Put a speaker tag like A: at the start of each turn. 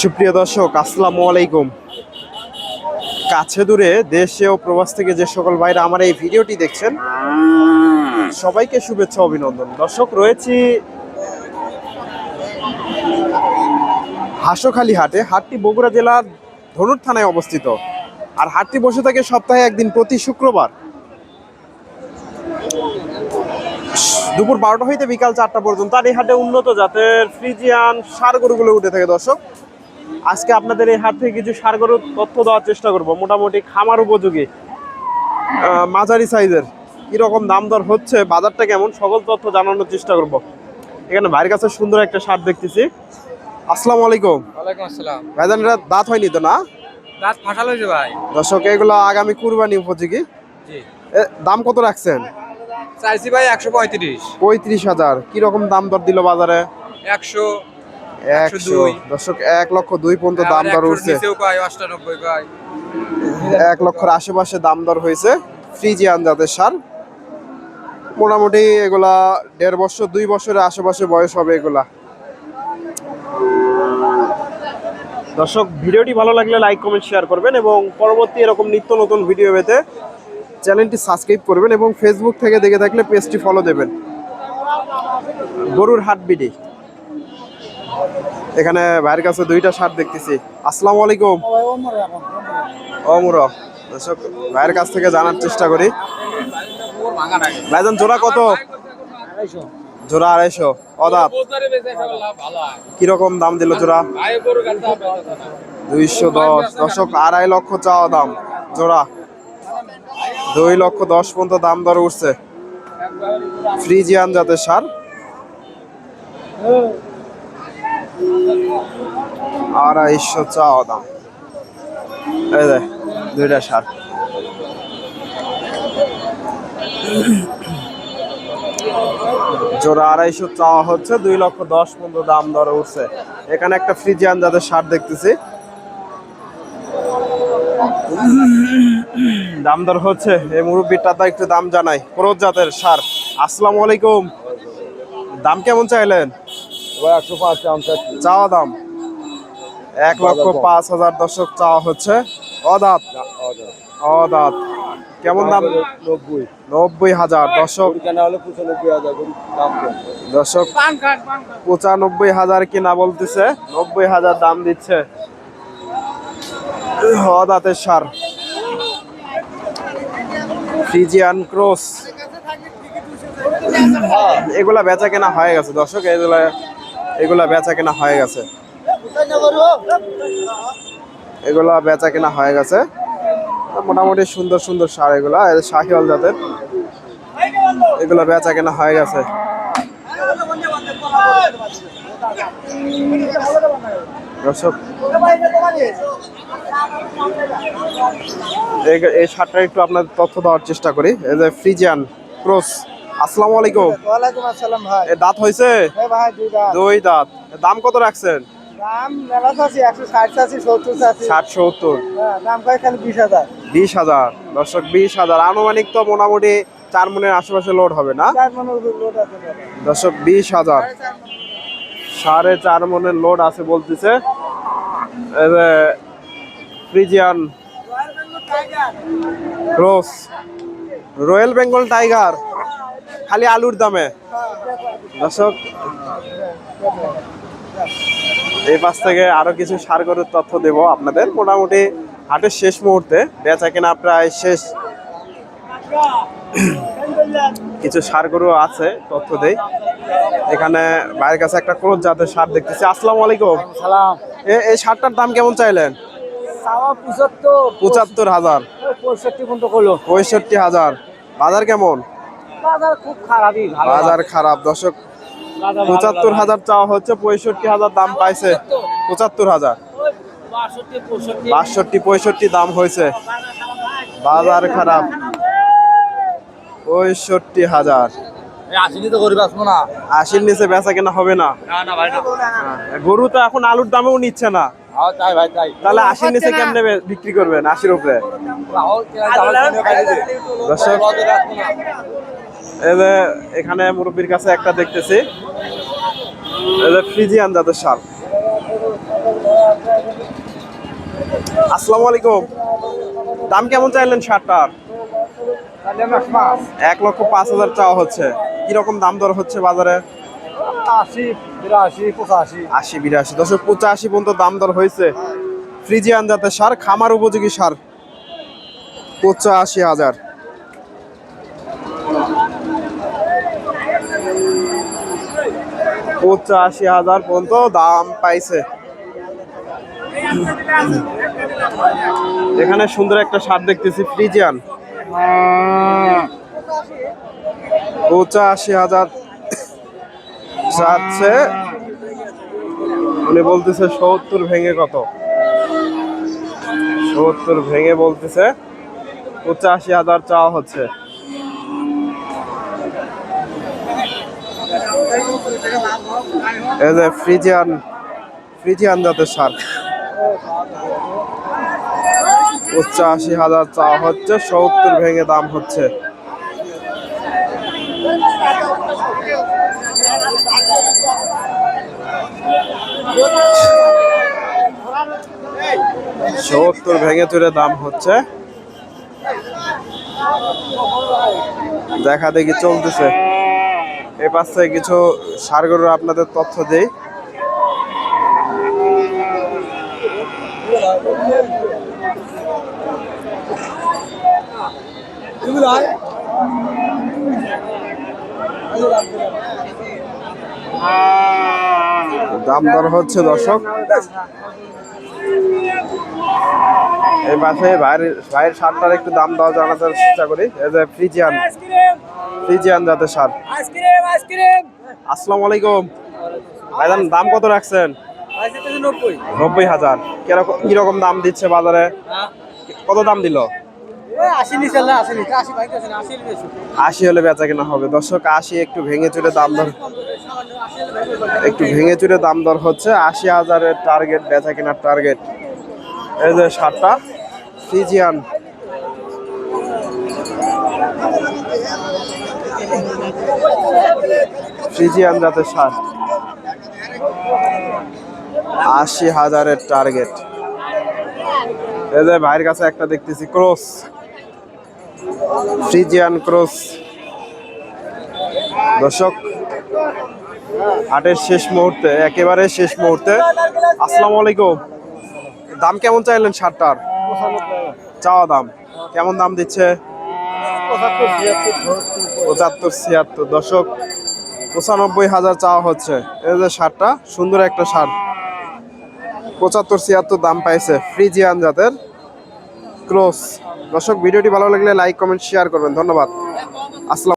A: সুপ্রিয় দর্শক, আসসালামু আলাইকুম। কাছে দূরে দেশে ও প্রবাস থেকে যে সকল ভাইরা আমার এই ভিডিওটি দেখছেন, সবাইকে শুভেচ্ছা অভিনন্দন। দর্শক, রয়েছি হাসোখালী হাটে, হাটটি বগুড়া জেলার ধনুর থানায় অবস্থিত। আর হাটটি বসে থাকে সপ্তাহে একদিন প্রতি শুক্রবার। দুপুর বারোটা হইতে বিকাল চারটা পর্যন্ত। আর এই হাটে উন্নত জাতের ফ্রিজিয়ান সার গরুগুলো উঠে থাকে দর্শক। আজকে আপনাদের এই হাট থেকে কিছু সার গরুর তথ্য দেওয়ার চেষ্টা করব। মোটামুটি খামার উপযোগী মাঝারি সাইজের কীরকম দাম দর হচ্ছে বাজারটা কেমন সকল তথ্য জানানোর চেষ্টা করব। এখানে ভাইয়ের কাছে সুন্দর একটা সার দেখতেছি। আসসালামু আলাইকুম।
B: ওয়ালাইকুম আসসালাম।
A: ভাইজান এটা দাঁত হয়নি তো না?
B: রাত ফাঁসাল হয়েছে ভাই।
A: দর্শক এগুলো আগামী কুরবানি উপযোগী। দাম কত রাখছেন?
B: চাইছি ভাই একশো পঁয়ত্রিশ।
A: পঁয়ত্রিশ হাজার। কীরকম দাম দর দিল বাজারে?
B: একশো
A: একশো
B: 102
A: দর্শক এক লক্ষ দুই পর্যন্ত দাম দর উঠছে এক লক্ষের আশেপাশে দাম দর হয়েছে ফ্রিজিয়ান জাতের সার। মোটামুটি এগুলা দেড় বছর দুই বছরের আশেপাশে বয়স হবে এগুলা। দর্শক ভিডিওটি ভালো লাগলে লাইক কমেন্ট শেয়ার করবেন এবং পরবর্তী এরকম নিত্য নতুন ভিডিও পেতে চ্যানেলটি সাবস্ক্রাইব করবেন এবং ফেসবুক থেকে দেখে থাকলে পেজটি ফলো দেবেন। গরুর হাট বিডি। এখানে ভাইয়ের কাছে দুইটা শার্ট দেখতেছি। আসসালামু আলাইকুম। অমর ভাইয়ের কাছ থেকে জানার চেষ্টা করি। ভাইজান, জোড়া কত? জোড়া আড়াইশো। অদাত কীরকম দাম দিল জোড়া? দুইশো দশ। দশক আড়াই লক্ষ চাওয়া দাম। জোড়া। দুই লক্ষ দশ পর্যন্ত দাম দর উঠছে। ফ্রিজিয়ান জাতের সার। আড়াইশো চাওয়া দাম। দুইটা সার। জোড়া আড়াইশো চাওয়া হচ্ছে, দুই লক্ষ দশ পর্যন্ত দাম দর উঠছে। এখানে একটা ফ্রিজিয়ান যাদের সার দেখতেছি। দাম দর হচ্ছে। এই মুরব্বিরটা তো একটু দাম জানাই। ক্রোধ জাতের সার। আসসালামু আলাইকুম। দাম কেমন চাইলেন?
B: একশো পাঁচ
A: চাওয়া দাম? এক লক্ষ পাঁচ হাজার দশক চাওয়া হচ্ছে। অদাত? অদাত। কেমন দাম?
B: নব্বই।
A: নব্বই হাজার। দশক
B: কেনা হলে পঁচানব্বই দাম
A: দশক পঁচানব্বই হাজার কিনা বলতেছে। নব্বই হাজার দাম দিচ্ছে। অদাতের সার। ফ্রিজিয়ান ক্রস এগুলা বেচা কেনা হয়ে গেছে, দর্শক, এগুলা এগুলা বেচা কেনা হয়ে গেছে। এগুলা বেচা কেনা হয়ে গেছে। মোটামুটি সুন্দর সুন্দর সার এগুলা শাহিওয়াল জাতের। এগুলা বেচা কেনা হয়ে গেছে। দর্শক এই- শার্টটা একটু আপনার তথ্য দেওয়ার চেষ্টা করি। ফ্রিজিয়ান ক্রস আসসালামু আলাইকুম।
C: ওয়ালাইকুম আসসালাম ভাই।
A: দাঁত
C: এ ভাই দুই
A: দাঁত। দাম কত রাখছেন?
C: দাম মেলা হ্যাঁ, দাম কয় খালি
A: দর্শক আনুমানিক তো মোটামুটি চার মনের আশেপাশে লোড হবে না?
C: চার মনের লোড আছে।
A: দর্শক বিশ হাজার। সাড়ে চার মনের লোড আছে বলতেছে। ক্রস রয়্যাল বেঙ্গল টাইগার খালি আলুর দামে। দর্শক, এই পাশ থেকে আরও কিছু সার গরুর তথ্য দেব আপনাদের। মোটামুটি হাটের শেষ মুহূর্তে, বেচা কেনা প্রায় শেষ। কিছু সার গরু আছে তথ্য দেই। এখানে বাইরের কাছে একটা ক্রোধ জাতের সার দেখতেছি। আসসালামু আলাইকুম।
C: সালাম।
A: এই সারটার দাম কেমন চাইলেন?
C: পঁচাত্তর।
A: হাজার।
C: পঁয়ষট্টি
A: হাজার। বাজার কেমন?
C: বাজার খুব খারাপই
A: বাজার খারাপ। দর্শক পঁচাত্তর হাজার চাওয়া হচ্ছে পঁয়ষট্টি হাজার দাম পাইছে। পঁচাত্তর হাজার।
C: বাষট্টি পঁয়ষট্টি
A: দাম হয়েছে। বাজার খারাপ। পঁয়ষট্টি হাজার। আশির নিচে বেচা কেনা হবে না।
B: না না ভাই না।
A: গরু তো এখন আলুর দামেও নিচ্ছে না।
B: আর তাই ভাই তাই।
A: তাহলে আশির নিচে কেমনে বিক্রি করবেন আশির উপরে? এখানে মুরব্বীর কাছে একটা দেখতেছি। এই যে ফ্রিজিয়ান জাতের সার আসসালামু আলাইকুম। দাম কেমন চাইলেন
B: মাস
A: এক লক্ষ পাঁচ হাজার চাওয়া হচ্ছে। কীরকম দাম দর হচ্ছে বাজারে?
B: আশি বিরাশি পঁচাশি।
A: আশি বিরাশি। দশক পঁচাশি পর্যন্ত দাম দর হয়েছে। ফ্রিজিয়ান জাতের সার খামার উপযোগী সার। পঁচাশি হাজার। পঁচাশি হাজার পর্যন্ত দাম পাইছে। এখানে সুন্দর একটা সার দেখতেছি ফ্রিজিয়ান। পঁচাশি হাজার চাচ্ছে উনি বলতেছে সত্তর ভেঙে কত? সত্তর ভেঙে বলতেছে পঁচাশি হাজার চাওয়া হচ্ছে। ফ্রিজিয়ান ফ্রিজিয়ান জাতের সার। পঁচাশি হাজার চাওয়া হচ্ছে, সত্তর ভেঙে দাম হচ্ছে। সত্তর ভেঙে চুরে দাম হচ্ছে। দেখা দেখি চলতেছে। এ পাশে কিছু সারগরু আপনাদের তথ্য দেই। দাম দর হচ্ছে দর্শক। এই পাশে ভাইয়ের ভাইয়ের সারটার একটু দাম দেওয়া জানাতে চেষ্টা করি। এই যে ফ্রিজিয়ান ফ্রিজিয়ান জাতের সার
C: আইসক্রিম আইসক্রিম
A: আসসালামু আলাইকুম। ভাইজান দাম কত রাখছেন?
C: নব্বই
A: নব্বই হাজার। কীরকম কীরকম দাম দিচ্ছে বাজারে? কত দাম দিল? আশি হলে বেচা কেনা হবে। দর্শক, আশি একটু ভেঙে চুরে দাম দর একটু ভেঙে চুরে দাম দর হচ্ছে। আশি হাজারের টার্গেট বেচা কেনার টার্গেট এই যে সারটা ফ্রিজিয়ান ফ্রিজিয়ান জাতের সার। আশি হাজারের টার্গেট এই যে ভাইয়ের কাছে একটা দেখতেছি ক্রস ফ্রিজিয়ান ক্রস দর্শক, হাটের শেষ মুহূর্তে, একেবারে শেষ মুহূর্তে। আসসালামু আলাইকুম। দাম কেমন চাইলেন শার্টটার চাওয়া দাম। কেমন দাম দিচ্ছে? পঁচাত্তর, ছিয়াত্তর। দশক পঁচানব্বই হাজার চাওয়া হচ্ছে। এই যে শার্টটা সুন্দর একটা শার্ট পঁচাত্তর, ছিয়াত্তর দাম পাইছে ফ্রিজিয়ান জাতের ক্রস। দর্শক ভিডিওটি ভালো লাগলে লাইক কমেন্ট শেয়ার করবেন। ধন্যবাদ। আসসালাম